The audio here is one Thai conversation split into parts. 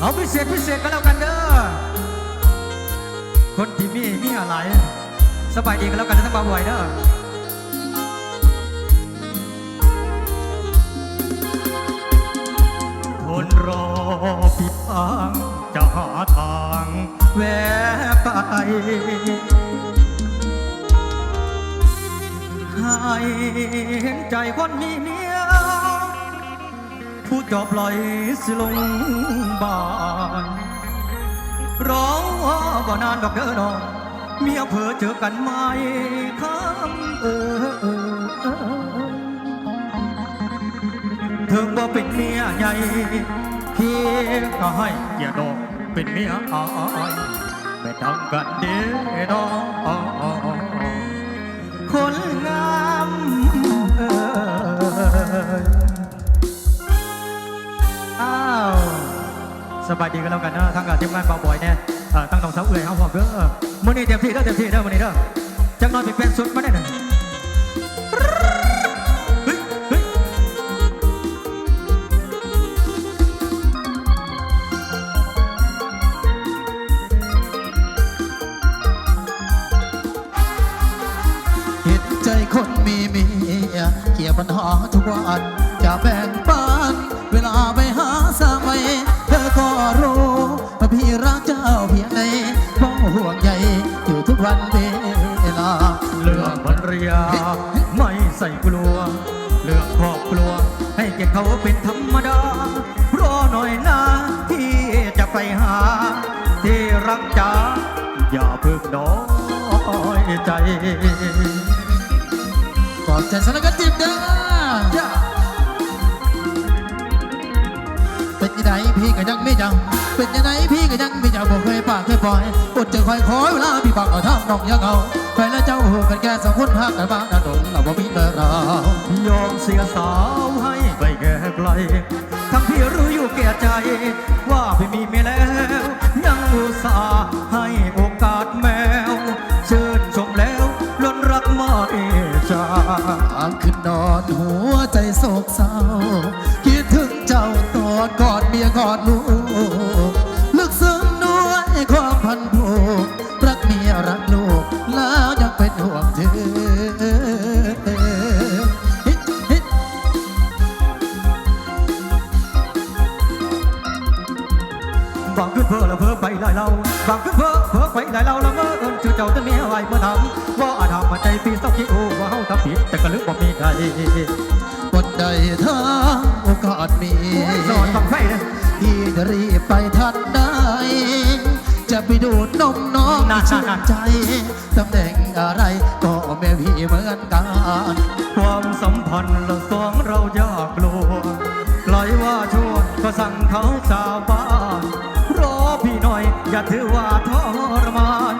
เอาพิเศษพิเศษก็แล้วกันเด้อ คนที่มีมีอะไร สบายดีกันแล้วกันนะทั้งบ่าวไหวเด้อคนรอผิดทางจะหาทางแวะไป ให้เห็นใจคนมีเมีย จอบปล่อยสิลงบ้านร้องบ่นานดอกเด้อน้องเมียเผอเจอกันไหมคำเออเออเออถึงบ่เป็นเมียใหญ่พี่ก็ให้เกียรติน้องเป็นเมียอายไม่ต้องกันเด้อน้อง อ้าวสบายดีกันแล้วกันนะทั้งกับทีมงานเบาบอยเนี่ยตั้งน้องสาวเอื่อยเอาพร้อมเด้อมื้อนี้เต็มที่เด้อเต็มที่เด้อมื้อนี้เด้อจังน้อยเป็นเป็นสุดมาได้หนึ่งเฮ้ยเฮ้ยหัวใจคนมีเมียเกี่ยปัญหาทุกวันจะแบ่งปันเวลาไป เวลา เรื่องภรรยา ไม่ใส่กลัว เรื่องครอบครัว ให้แกเขาเป็นธรรมดารอหน่อยนะที่จะไปหา ที่รักจ๋าอย่าเพิ่งน้อยใจ ขอบใจสารกัดจิบเด้อ พี่ก็ยังไม่จัง เป็นยังไงพี่ก็ยังไม่จังบอกเคยปากเคยปล่อยอดจะคอยคอยเวลาพี่บังเอาทำน้องยังเอาไปแล้วเจ้าหูกันแค่สองคนหักกันบ้างนะดนเราบ่มีเลิกเรายอมเสียสาวให้ไปแก่ไกลทั้งพี่รู้อยู่แก่ใจ ว่าไม่มีเมียแล้ว ยังอุตส่าห์ให้โอกาสแมวชื่นชมแล้วล้นรักมาเอจาทางขึ้นนอนหัวใจโศกเศร้าคิดถึง เจ้าตัวกอดเมียกอดลูกลึกซึ้งด้วยความพันผูกรักเมียรักลูกแล้วยังเป็นห่วงเธอบางขึ้นเพ้อแล้วเพ้อไปหลายเราบางขึ้นเพ้อเพ้อไปหลายเราแล้วเมื่อเอิญชื่อเจ้าจะเมียไว้เมื่อทำว่าอาจทำมาใจปีเศร้าคิดโอ้ว่าเฮาทำผิดแต่ก็ลึกบ่มีใครบนใดทาง กาสมีสอนฟังไฟเลยพี่จะรีบไปทันได้ จะไปดูดนมน้องนั่นชื่นั่นนใจตำแหน่งอะไรก็แม่พี่เหมือนกัน ความสัมพันธ์เราสองเราอยากกลัวปล่อยว่าชั่วก็สั่งเขาชาวบ้านรอพี่หน่อยอย่าถือว่าทรมาน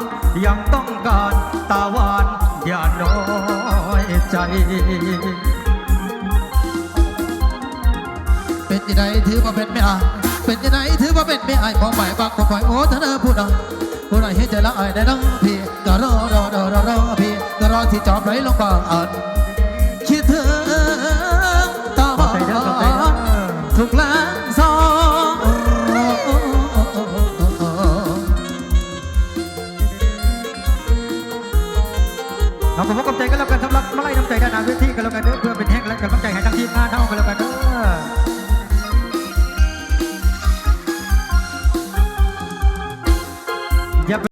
ยังต้องการตาหวานอย่าน้อยใจ เป็นยังไงถือว่าเป็นไม่อายเป็นยังไงถือว่าเป็นไม่อายของใหม่บางคนคอยโอ้ท่านเออพูดหน่อยพูดหน่อยเห็นใจละอายได้น้องพี่ก็รอรอรอรอรอพี่ก็รอที่จอบไหลลงบางอ่านคิดถึงตาหวานทุกแรงสองเอาผมว่ากับใจกันแล้วกันสำหรับมาไล่น้ำใจด้านหน้าเวทีกันแล้วกันเด้อเพื่อเป็นแห่งและกำลังใจให้ทั้งทีมงานเท่ากันแล้วกัน